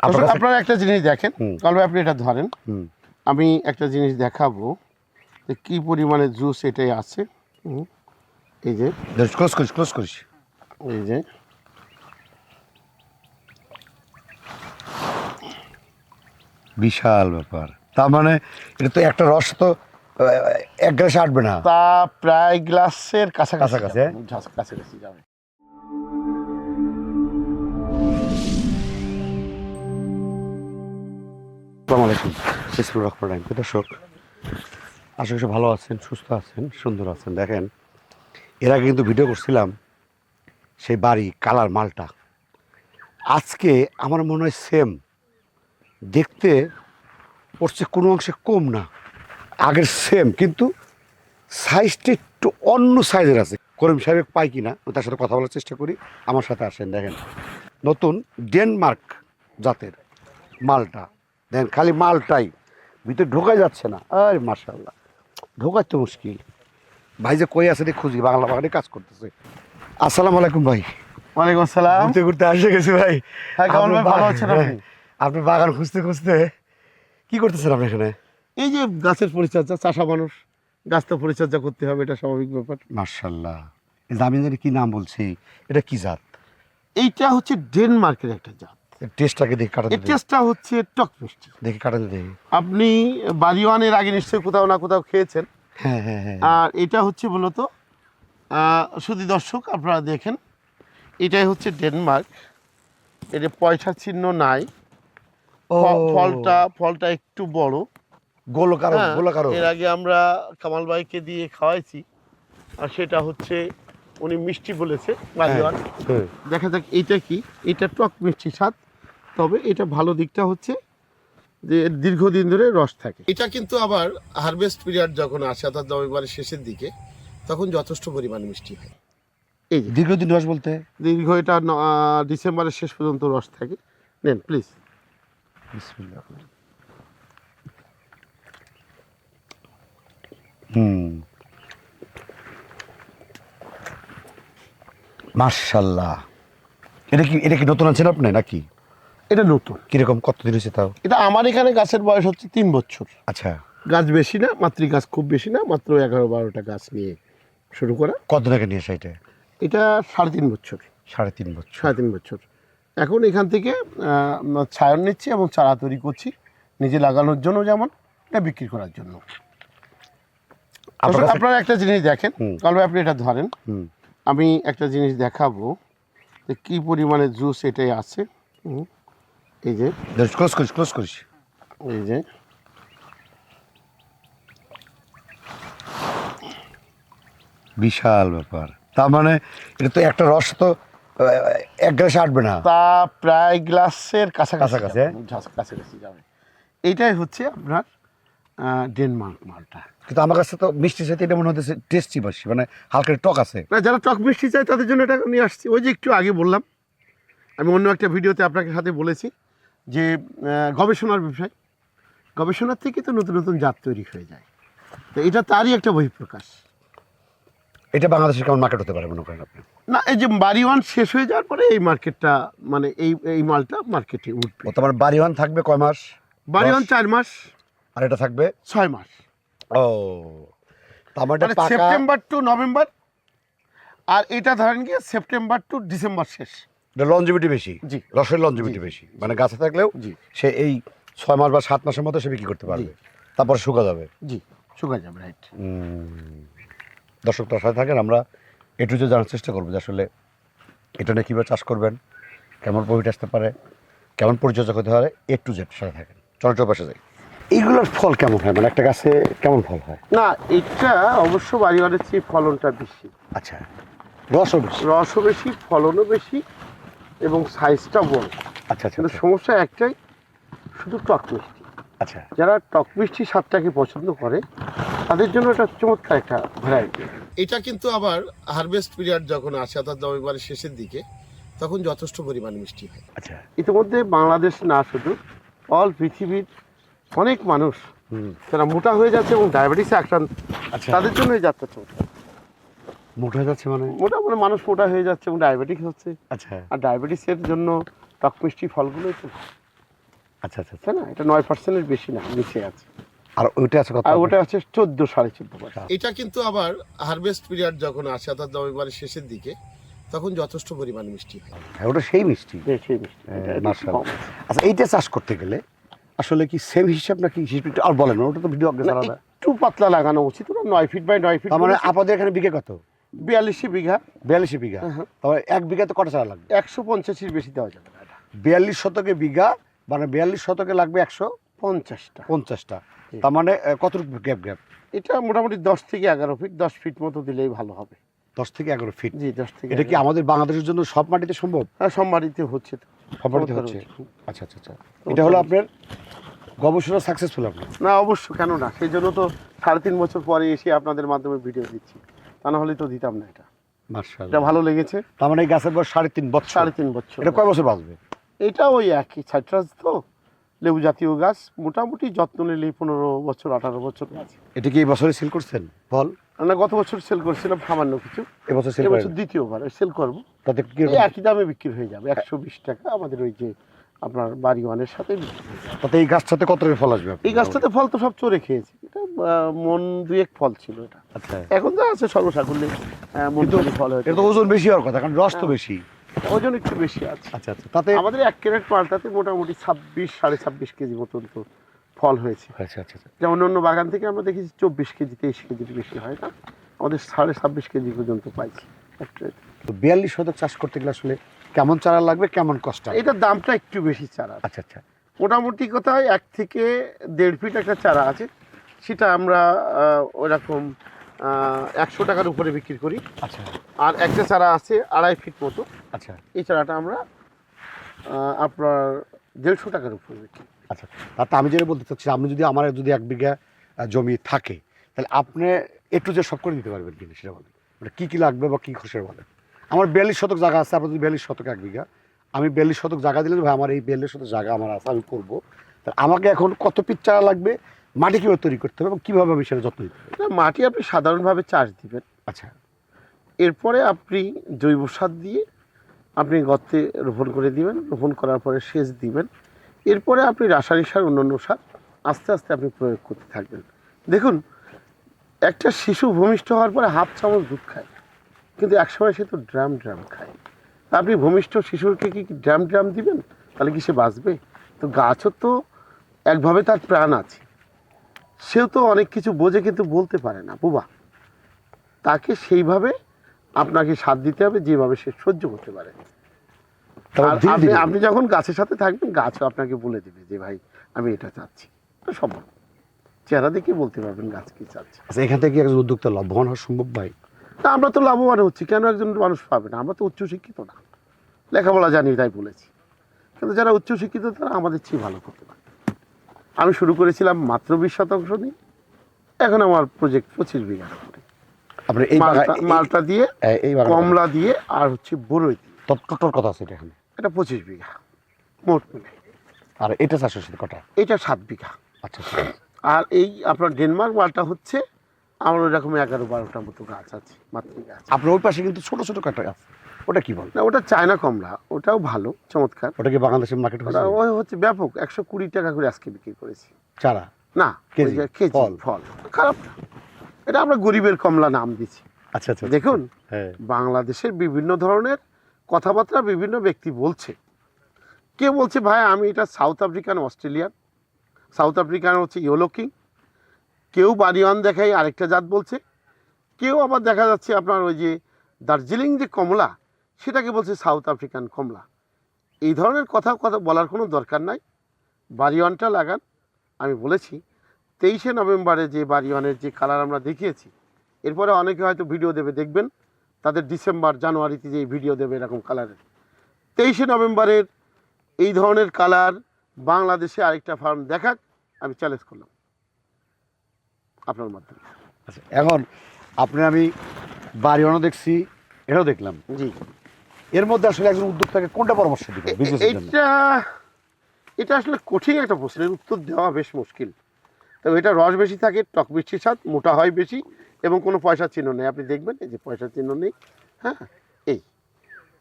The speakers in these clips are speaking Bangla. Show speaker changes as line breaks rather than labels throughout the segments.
আপনার
একটা জিনিস দেখেন। কালবে আপনি এটা ধরেন। আমি একটা জিনিস দেখাবো যে কি পরিমাণে জুস এটাই আছে। এই যে।
ক্লোজ করিস ক্লোজ করিস।
এই যে।
বিশাল ব্যাপার। তার মানে এটা তো একটা রস তো এক গ্লাসে আটবে না।
তা প্রায় গ্লাসের কাছাকাছি
কাছাকাছি,
যাবে। কাছাকাছি যাবে।
আসসালামু আলাইকুম। ইসমুর রহমান রাহিম। দর্শক, আশা করি ভালো আছেন, সুস্থ আছেন, সুন্দর আছেন। দেখেন, এর আগে কিন্তু ভিডিও করছিলাম সেই বাড়ি, কালার মালটা। আজকে আমার মনে হয় সেম দেখতে পড়ছে কোনো অংশে কম না, আগের সেম কিন্তু সাইজটা একটু অন্য সাইজের আছে। করিম সাহেব পাই কিনা, আমি তার সাথে কথা বলার চেষ্টা করি। আমার সাথে আসেন, দেখেন। নতুন ডেনমার্ক জাতের মালটা। দেখেন খালি মালটাই। ভিতরে ঢোকা যাচ্ছে না। আরে মার্শাল্লাহ ঢোকার তো মুশকিল। ভাই যে কই আছে খুঁজি বাংলা বাগানে কাজ করতেছে। আসসালামু আলাইকুম ভাই।
ওয়ালাইকুম আসসালাম।
ঘুরতে ঘুরতে আসে গেছি ভাই।
হ্যাঁ, কেমন ভালো আছেন আপনি?
বাগান খুঁজতে খুঁজতে কি করতেছেন আপনি এখানে?
এই যে গাছের পরিচর্যা চাষা মানুষ গাছ তো পরিচর্যা করতে হবে এটা স্বাভাবিক ব্যাপার।
মার্শাল্লাহ জানি কি নাম বলছি? এটা কি জাত?
এইটা হচ্ছে ডেনমার্কের একটা জাত।
টেস্টটাকে দেখি কাটাতে
এই টেস্টটা হচ্ছে টক মিষ্টি।
দেখি কাটাতে দেখি
আপনি বাড়িওয়ানের আগে নিশ্চয়ই কোথাও না কোথাও খেয়েছেন।
হ্যাঁ হ্যাঁ হ্যাঁ।
আর এটা হচ্ছে মূলত শুধু দর্শক আপনারা দেখেন এটাই হচ্ছে ডেনমার্ক। এটা পয়সা চিহ্ন নাই। ফলটা ফলটা একটু বড়।
গোলকারো
হ্যাঁ,
গোলকারো
এর আগে আমরা কামাল ভাইকে দিয়ে খাওয়াইছি। আর সেটা হচ্ছে উনি মিষ্টি বলেছে বাড়িওয়ান।
হ্যাঁ।
দেখা যাক এইটা কি? এটা টক মিষ্টি স্বাদ। তবে এটা ভালো দিকটা হচ্ছে যে দীর্ঘদিন ধরে রস থাকে। এটা কিন্তু আবার হারভেস্ট পিরিয়ড যখন আসে অর্থাৎ নভেম্বরের শেষের দিকে তখন যথেষ্ট পরিমাণ মিষ্টি হয়। এই যে
দীর্ঘদিন রস বলতে?
দীর্ঘ এটা ডিসেম্বরের শেষ পর্যন্ত রস থাকে। নেন প্লিজ
হুম। মার্শাল্লাহ এটা কি এটা কি নতুন আছেন আপনি নাকি?
এটা নতুন।
কীরকম কতদিন হয়েছে তাও?
এটা আমার এখানে গাছের বয়স হচ্ছে তিন বছর।
আচ্ছা।
গাছ বেশি না মাতৃ গাছ খুব বেশি না মাত্র এগারো বারোটা গাছ নিয়ে শুরু করা।
কতদিন আগে নিয়ে আসা এটা?
এটা সাড়ে তিন বছর।
সাড়ে তিন বছর।
সাড়ে তিন বছর। এখন এখান থেকে ছায়ন নিচ্ছি এবং চারা তৈরি করছি নিজে লাগানোর জন্য যেমন এটা বিক্রি করার জন্য।
আপনার
একটা জিনিস দেখেন। কালবে আপনি এটা ধরেন। আমি একটা জিনিস দেখাবো যে কী পরিমাণে জুস এটাই আছে। হুম। এই যে।
ক্লোজ করিস ক্লোজ করিস
এই যে।
বিশাল ব্যাপার। তার মানে এটা তো একটা রস তো এক গ্লাসে আটবে না।
তা প্রায় গ্লাসের কাছাকাছি
কাছাকাছি,
যাবে। এইটাই হচ্ছে আপনার ডেনমার্ক মালটা।
কিন্তু আমার কাছে তো মিষ্টি সাথে এটা মনে হচ্ছে টেস্টি বেশি মানে হালকা টক আছে।
যারা টক মিষ্টি চায় তাদের জন্য এটা নিয়ে আসছি। ওই যে একটু আগে বললাম আমি অন্য একটা ভিডিওতে আপনাকে সাথে বলেছি। যে গবেষণার বিষয় গবেষণার থেকে তো নতুন নতুন জাত তৈরি হয়ে যায়। তো এটা তারই একটা বহিঃপ্রকাশ।
এটা বাংলাদেশের কেমন মার্কেট হতে পারে মনে করেন আপনি?
না এই যে বাড়ি ওয়ান শেষ হয়ে যাওয়ার পরে এই মার্কেটটা মানে এই এই মালটা মার্কেটে উঠবে।
তোমার বাড়িওয়ান থাকবে কয় মাস?
বাড়ি ওয়ান চার মাস।
আর এটা থাকবে?
ছয় মাস।
ও আমার এটা
মানে
পাকা
সেপ্টেম্বর টু নভেম্বর আর এটা ধরেন গিয়ে সেপ্টেম্বর টু ডিসেম্বর শেষ।
লঞ্জিভিটি বেশি।
জি।
রসের লঞ্জিভিটি
জি।
বেশি। মানে গাছে থাকলেও
জি।
সে এই ছয় মাস বা সাত মাসের মতো সে বিক্রি করতে পারবে। তারপরে শুকা যাবে।
জি শুকা যাবে রাইট
দর্শক তার সাথে থাকেন আমরা একটু যে জানার চেষ্টা করব যে আসলে এটা নিয়ে কীভাবে চাষ করবেন কেমন প্রফিট আসতে পারে কেমন পরিচর্যা করতে পারে একটু জেড সাথে থাকেন। চল চল পাশে যাই। এইগুলোর ফল কেমন হয়? মানে একটা গাছে কেমন ফল হয়?
না এটা অবশ্য বাড়ি বাড়ির চেয়ে ফলনটা বেশি।
আচ্ছা রসও বেশি।
রসও বেশি ফলনও বেশি এবং সাইজটা বড়।
আচ্ছা আচ্ছা
কিন্তু
আচ্ছা,
সমস্যা একটাই শুধু টক মিষ্টি।
আচ্ছা।
যারা টক মিষ্টি স্বাদটাকে পছন্দ করে তাদের জন্য এটা চমৎকার একটা ভ্যারাইটি এটা কিন্তু আবার হারভেস্ট পিরিয়ড যখন আসে অর্থাৎ নভেম্বরের শেষের দিকে তখন যথেষ্ট পরিমাণ মিষ্টি হয়।
আচ্ছা।
ইতিমধ্যে বাংলাদেশ না শুধু অল পৃথিবীর অনেক মানুষ
হুম।
যারা মোটা হয়ে যাচ্ছে এবং ডায়াবেটিসে আক্রান্ত
আচ্ছা।
তাদের জন্য এই যাত্রা চমৎকার।
মোটা যাচ্ছে মানে?
মোটা মানে মানুষ মোটা হয়ে যাচ্ছে এবং ডায়াবেটিস হচ্ছে।
আচ্ছা।
আর ডায়াবেটিসের জন্য টক মিষ্টি ফলগুলোই তো
আচ্ছা আচ্ছা আচ্ছা।
তাই না? এটা নয় পার্সেন্টের বেশি না নিচে আছে।
আর ওইটা আছে কত?
আর ওটা আছে চোদ্দ সাড়ে চোদ্দ এটা কিন্তু আবার হারভেস্ট পিরিয়ড যখন আসে অর্থাৎ নভেম্বরের শেষের দিকে তখন যথেষ্ট পরিমাণ মিষ্টি হয়।
হ্যাঁ, ওটা সেই মিষ্টি।
সেই মিষ্টি।
হ্যাঁ। আচ্ছা এইটা চাষ করতে গেলে আসলে কি সেম হিসাব নাকি হিসাব একটু আর বলেন ওটা তো ভিডিও আগে আলাদা
একটু পাতলা লাগানো উচিত নয় ফিট বাই নয় ফিট
মানে আপনাদের এখানে বিঘে কত?
বিয়াল্লিশি বিঘা।
বিয়াল্লিশ বিঘা।
হ্যাঁ।
তারপরে এক বিঘাতে কত চারা লাগবে?
একশো পঞ্চাশের বেশি দেওয়া যাবে। না
বিয়াল্লিশ শতকে বিঘা মানে বিয়াল্লিশ শতকে লাগবে একশো
পঞ্চাশটা।
পঞ্চাশটা। তার মানে কতটুকু গ্যাপ গ্যাপ
এটা মোটামুটি দশ থেকে এগারো ফিট দশ ফিট মতো দিলেই ভালো হবে।
দশ থেকে এগারো ফিট
জি দশ থেকে
এটা কি আমাদের বাংলাদেশের জন্য সব মাটিতে সম্ভব?
হ্যাঁ সম্মানিত হচ্ছে তো।
সব মাটিতে হচ্ছে?
হচ্ছে।
আচ্ছা আচ্ছা আচ্ছা। এটা হলো আপনার গবেষণা সাকসেসফুল আপনার?
না অবশ্য কেন না? সেই জন্য তো সাড়ে তিন বছর পরে এসে আপনাদের মাধ্যমে ভিডিও দিচ্ছি। তা না হলে তো দিতাম না এটা। এটা ভালো লেগেছে।
তার মানে এই গাছের বয়স সাড়ে তিন বছর।
সাড়ে তিন বছর।
এটা কয় বছর বাঁচবে?
এটা ওই একই সাইট্রাস তো লেবু জাতীয় গাছ। মোটামুটি যত্ন নিলেই পনেরো বছর আঠারো বছর
এটা কি এই বছরে সেল করছেন? ফল?
আমরা গত বছর সেল করছিলাম সামান্য কিছু।
এবছর সেল
এবছর দ্বিতীয়বার সেল করব।
তাতে কি
একই দামে বিক্রি হয়ে যাবে একশো বিশ টাকা। আমাদের ওই যে আপনার বাড়ি ওয়ানের সাথে হয়ে।
তাতে এই গাছটাতে কত ফল আসবে
এই গাছটাতে ফল তো সব চড়ে খেয়েছে। এটা মন দুয়েক ফল ছিল এটা।
আচ্ছা।
এখন যা আছে সর্বসাকুল্যে মন ফল হয়েছে।
এটা ওজন বেশি হওয়ার কথা কারণ রস তো বেশি।
ওজন একটু বেশি আছে।
আচ্ছা আচ্ছা তাতে
আমাদের এক ক্যারেট মালটাতে মোটামুটি ছাব্বিশ সাড়ে ছাব্বিশ কেজি মতন তো ফল হয়েছে।
আচ্ছা আচ্ছা আচ্ছা।
যেমন অন্য বাগান থেকে আমরা দেখেছি চব্বিশ কেজি তেইশ কেজির বেশি হয় না। আমাদের সাড়ে ছাব্বিশ কেজি পর্যন্ত পাইছি। এক।
তো বিয়াল্লিশ শতক চাষ করতে গেলে আসলে কেমন চারা লাগবে কেমন কষ্ট?
এটার দামটা একটু বেশি চারা
আচ্ছা আচ্ছা।
মোটামুটি কোথায় এক থেকে দেড় ফিট একটা চারা আছে। সেটা আমরা ওরকম একশো টাকার উপরে বিক্রি করি।
আচ্ছা।
আর একটা চারা আছে আড়াই ফিট মতো।
আচ্ছা।
এই চারাটা আমরা আপনার দেড়শো টাকার উপরে বিক্রি করি।
আচ্ছা। তাতে আমি যেটা বলতে চাচ্ছি আপনি যদি আমার যদি এক বিঘা জমি থাকে তাহলে আপনি একটু যে সব করে দিতে পারবেন কিনা সেটা বলেন। মানে কী কী লাগবে বা কী খুশি বলেন? আমার বিয়াল্লিশ শতক জায়গা আছে আপনার যদি বিয়াল্লিশ শতক এক বিঘা আমি বিয়াল্লিশ শতক জায়গা দিলে ভাই আমার এই বিয়াল্লিশ শতক জায়গা আমার আছে আমি করব। তা আমাকে এখন কত পিচ চারা লাগবে মাটি কীভাবে তৈরি করতে হবে এবং কীভাবে আমি সেটা যত্ন নিতে হবে
মাটি আপনি সাধারণভাবে চাষ দিবেন।
আচ্ছা।
এরপরে আপনি জৈব সার দিয়ে আপনি গর্তে রোপণ করে দিবেন রোপণ করার পরে সেচ দিবেন। এরপরে আপনি রাসায়নিক সার অন্যান্য সার আস্তে আস্তে আপনি প্রয়োগ করতে থাকবেন। দেখুন একটা শিশু ভূমিষ্ঠ হওয়ার পরে হাফ চামচ দুধ খায়। কিন্তু একসময় সে তো ড্রাম ড্রাম খায়। আপনি ভূমিষ্ঠ শিশুরকে কি ড্রাম ড্রাম দিবেন? তাহলে কি সে বাঁচবে? তো গাছও তো একভাবে তার প্রাণ আছে। সেও তো অনেক কিছু বোঝে কিন্তু বলতে পারে না বুবা। তাকে সেইভাবে আপনাকে সাথ দিতে হবে যেভাবে সে সহ্য করতে পারে। আপনি আপনি যখন গাছের সাথে থাকবেন গাছও আপনাকে বলে দেবে যে ভাই আমি এটা চাচ্ছি। সম্ভব। চেহারা দেখে বলতে পারবেন গাছ কি চাচ্ছে।
আচ্ছা এখান থেকে একজন উদ্যোক্তা লাভবান হওয়া সম্ভব ভাই?
তা আমরা তো লাভবান হচ্ছি কেন একজন মানুষ পাবে না? আমরা তো উচ্চশিক্ষিত না। লেখাপড়া জানি তাই বলেছি। কিন্তু যারা উচ্চশিক্ষিত তারা আমাদের চেয়ে ভালো করতে পারে। আমি শুরু করেছিলাম মাত্র বিশ শতাংশ নিয়ে এখন আমার প্রজেক্ট পঁচিশ বিঘা করে। মালটা মালটা দিয়ে কমলা দিয়ে আর হচ্ছে বরই দিয়ে।
টোটাল কথা আছে এটা এখানে?
এটা পঁচিশ বিঘা। মোট মিলে।
আর এটা চাষের সাথে কটা?
এটা সাত বিঘা।
আচ্ছা আচ্ছা।
আর এই আপনার ডেনমার্ক মালটা হচ্ছে আমার ওই রকম এগারো বারোটা মতো গাছ আছে মাতৃ গাছ
আপনার ওই পাশে কিন্তু ছোট ছোট কাটা গাছ। ওটা কি বল?
না ওটা চায়না কমলা ওটাও ভালো চমৎকার।
ওটা কি বাংলাদেশের মার্কেট
ওই হচ্ছে ব্যাপক একশো কুড়ি টাকা করে আজকে বিক্রি করেছি।
চারা?
না
কেজি, ফল।
ফল। খারাপ না। এটা আমরা গরিবের কমলা নাম দিছি
আচ্ছা আচ্ছা।
দেখুন
হ্যাঁ।
বাংলাদেশের বিভিন্ন ধরনের কথাবার্তা বিভিন্ন ব্যক্তি বলছে। কে বলছে ভাই আমি এটা South African Australian. South African হচ্ছে ইয়েলো কিং কেউ বাড়িওয়ান দেখাই আরেকটা জাত বলছে। কেউ আবার দেখা যাচ্ছে আপনার ওই যে দার্জিলিং যে কমলা, সেটাকে বলছে সাউথ আফ্রিকান কমলা। এই ধরনের কথা কথা বলার কোনো দরকার নাই। বাড়িওয়ানটা লাগান। আমি বলেছি, তেইশে নভেম্বরে যে বাড়িওয়ানের যে কালার আমরা দেখিয়েছি, এরপরে অনেকে হয়তো ভিডিও দেবে, দেখবেন। তাদের ডিসেম্বর, জানুয়ারিতে যে ভিডিও দেবে এরকম কালারের। তেইশে নভেম্বরের এই ধরনের কালার বাংলাদেশে আরেকটা ফার্ম দেখাক, আমি চ্যালেঞ্জ করলাম। আপনার মাধ্যমে।
আচ্ছা এখন আপনি আমি বাড়িওয়ানও দেখছি এটাও দেখলাম।
জি।
এর মধ্যে আসলে একজন উদ্যোক্তাকে কোনটা পরামর্শ দিবেন জন্য?
এটা এটা আসলে কঠিন একটা প্রশ্নের উত্তর দেওয়া বেশ মুশকিল। তবে এটা রস বেশি থাকে টক মিষ্টির স্বাদ মোটা হয় বেশি এবং কোনো পয়সার চিহ্ন নেই। আপনি দেখবেন এই যে পয়সার চিহ্ন নেই হ্যাঁ এই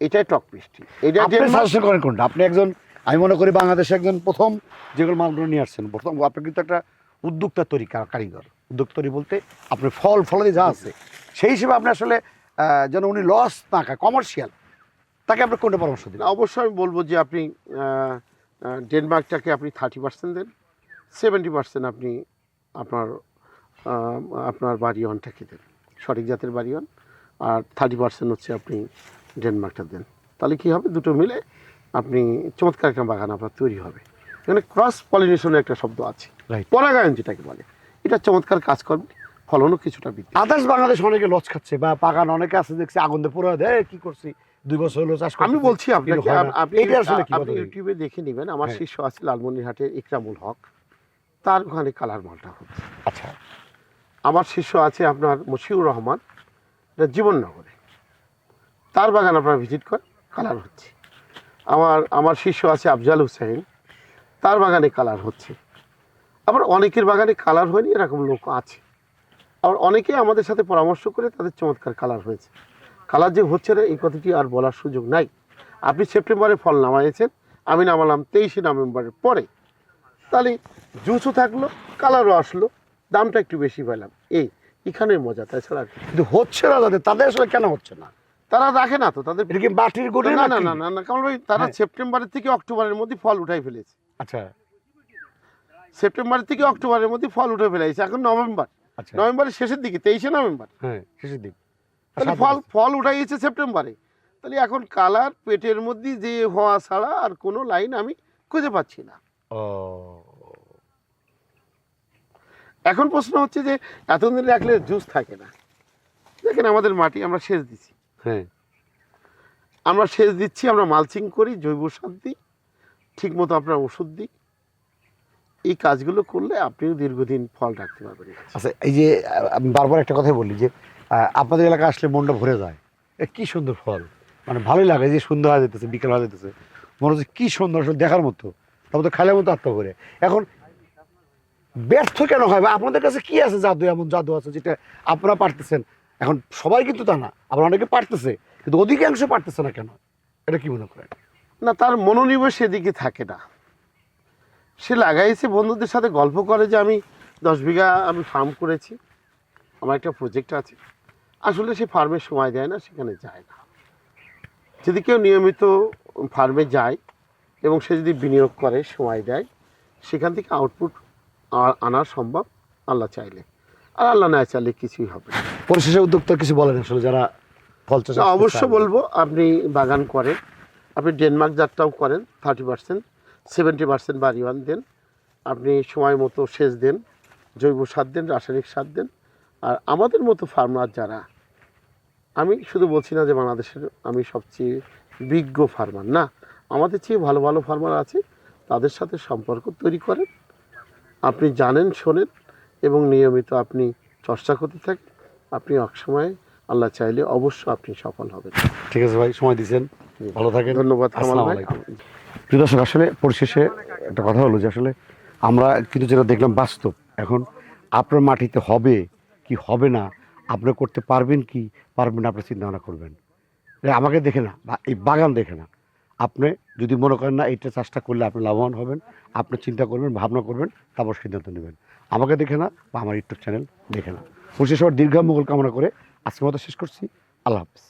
এটাই টক মিষ্টি। এটা
আপনি করেন কোনটা? আপনি একজন আমি মনে করি বাংলাদেশে একজন প্রথম যেগুলো মালগুলো নিয়ে আসছেন প্রথম আপনি কিন্তু একটা উদ্যোক্তা তৈরি কারিগর। উদ্যোক্তা তৈরি বলতে আপনি ফল, ফলাদি যা আছে, সেই হিসেবে আপনি আসলে যেন উনি লস না খায় কমার্শিয়াল তাকে আপনি কোনটা পরামর্শ দিন
অবশ্যই আমি বলব যে আপনি ডেনমার্কটাকে আপনি থার্টি পার্সেন্ট দেন সেভেন্টি পার্সেন্ট আপনি আপনার আপনার বাড়িওয়ানটাকে দেন, সঠিক জাতের বাড়িওয়ান আর থার্টি পার্সেন্ট হচ্ছে আপনি ডেনমার্কটা দেন। তাহলে কী হবে? দুটো মিলে আপনি চমৎকার একটা বাগান আপনার তৈরি হবে। এখানে ক্রস পলিনেশনের একটা শব্দ আছে. পরাগায়ন যেটাকে বলে। এটা চমৎকার কাজ করবে ফলনও কিছুটা বৃদ্ধি
আদার্স বাংলাদেশ অনেকে লস খাচ্ছে বা বাগান অনেকে আছে দেখছি আগুন দিয়ে পুরো দেয় কি করছি? দুই বছর হলো চাষ
আমি বলছি আপনাকে আপনি
এটা আসলে কি
আপনি ইউটিউবে দেখে নেবেন আমার
হ্যাঁ।
শিষ্য আছে লালমনিরহাটের ইকরামুল হক। তার ওখানে কালার মালটা হচ্ছে।
আচ্ছা।
আমার শিষ্য আছে আপনার মশিউর রহমান এটা জীবননগরে। তার বাগান আপনারা ভিজিট করেন কালার হচ্ছে। আমার আমার শিষ্য আছে আফজাল হুসাইন তার বাগানে কালার হচ্ছে। আবার অনেকের বাগানে কালার হয়নি এরকম লোক আছে। আবার অনেকে আমাদের সাথে পরামর্শ করে তাদের চমৎকার কালার হয়েছে। কালার যে হচ্ছে না এই কথাটি আর বলার সুযোগ নাই। আপনি সেপ্টেম্বরে ফল নামাইয়েছেন আমি নামালাম তেইশে নভেম্বরের পরে। তাহলে জুসও থাকল কালারও আসলো দামটা একটু বেশি পেলাম। এই এখানে মজা তাছাড়া আর
কিন্তু হচ্ছে না তাদের তাদের আসলে কেন হচ্ছে না?
তারা রাখে না তো তাদের
মাটির গুণে
না না না না না কারণ ভাই তারা
হ্যাঁ।
সেপ্টেম্বরের থেকে অক্টোবরের মধ্যে ফল উঠাই ফেলেছে।
আচ্ছা।
সেপ্টেম্বর থেকে অক্টোবরের মধ্যে ফল উঠে ফেলেছে এখন নভেম্বর।
আচ্ছা।
নভেম্বরের শেষের দিকে তেইশে নভেম্বর।
হ্যাঁ শেষের দিক।
তাহলে ফল। ফল উঠাইছে সেপ্টেম্বরে। তাহলে এখন কালার পেটের মধ্যে যে হওয়া ছাড়া আর কোনো লাইন আমি খুঁজে পাচ্ছি না।
ও।
এখন প্রশ্ন হচ্ছে যে এতদিন রাখলে জুস থাকে না। দেখেন আমাদের মাটি আমরা সেচ দিচ্ছি
হ্যাঁ।
আমরা সেচ দিচ্ছি আমরা মালচিং করি জৈব সার দিই ঠিক মতো আপনার ওষুধ দিই। এই কাজগুলো করলে আপনিও দীর্ঘদিন ফল রাখতে পারবেন।
আচ্ছা এই যে আমি বারবার একটা কথাই বলি যে আপনাদের এলাকা আসলে মনটা ভরে যায়। এ কি সুন্দর ফল। মানে ভালোই লাগে যে সুন্দর হয়ে যেতেছে বিকেল হয়ে যেতেছে। মনে হচ্ছে কি সুন্দর আসলে দেখার মতো। তারপর তো খালের মতো আত্মা করে এখন ব্যর্থ কেন হয়? বা আপনাদের কাছে কি আছে জাদু এমন জাদু আছে যেটা আপনারা পারতেছেন? এখন সবাই কিন্তু তা না। আবার অনেকে পারতেছে কিন্তু অধিকাংশ পারতেছে না কেন? এটা কি মনে করেন?
না তার মনোনিবেশ সেদিকে থাকে না। সে লাগাইছে বন্ধুদের সাথে গল্প করে যে আমি দশ বিঘা আমি ফার্ম করেছি। আমার একটা প্রজেক্ট আছে। আসলে সে ফার্মে সময় দেয় না সেখানে যায় না। যদি কেউ নিয়মিত ফার্মে যায় এবং সে যদি বিনিয়োগ করে সময় দেয় সেখান থেকে আউটপুট আনা সম্ভব আল্লাহ চাইলে। আর আল্লাহ না চাইলে কিছুই হবে না।
পরিশেষে উদ্যোক্তা কিছু বলেন আসলে যারা ফল চাষ
অবশ্য বলব আপনি বাগান করেন আপনি ডেনমার্ক যাত্রাও করেন থার্টি পার্সেন্ট সেভেন্টি পার্সেন্ট বাড়িওয়ান দেন। আপনি সময় মতো সেচ দেন জৈব সার দেন রাসায়নিক সার দেন। আর আমাদের মতো ফার্মার যারা আমি শুধু বলছি না যে বাংলাদেশের আমি সবচেয়ে বিজ্ঞ ফার্মার না আমাদের চেয়ে ভালো ভালো ফার্মার আছে তাদের সাথে সম্পর্ক তৈরি করেন। আপনি জানেন শোনেন এবং নিয়মিত আপনি চর্চা করতে থাকেন। আপনি একসময় আল্লাহ চাইলে অবশ্য আপনি সফল হবেন।
ঠিক আছে ভাই সময় দিয়েছেন। ভালো থাকেন।
ধন্যবাদ
আসসালামু আলাইকুম। দর্শক, আসলে পরিশেষে একটা কথা হলো যে আসলে আমরা কিন্তু যেটা দেখলাম বাস্তব, এখন আপনার মাটিতে হবে কি হবে না, আপনি করতে পারবেন কি, পারবেন না, আপনার চিন্তা ভাবনা করবেন আমাকে দেখে না, বা এই বাগান দেখে না। আপনি যদি মনে করেন না, এইটা চাষটা করলে আপনি লাভবান হবেন, আপনি চিন্তা করবেন, ভাবনা করবেন, তারপর সিদ্ধান্ত নেবেন। আমাকে দেখে না বা আমার ইউটিউব চ্যানেল দেখে না। পরিশেষে দীর্ঘ মঙ্গল কামনা করে আজকের মতো শেষ করছি। আল্লাহ হাফিজ।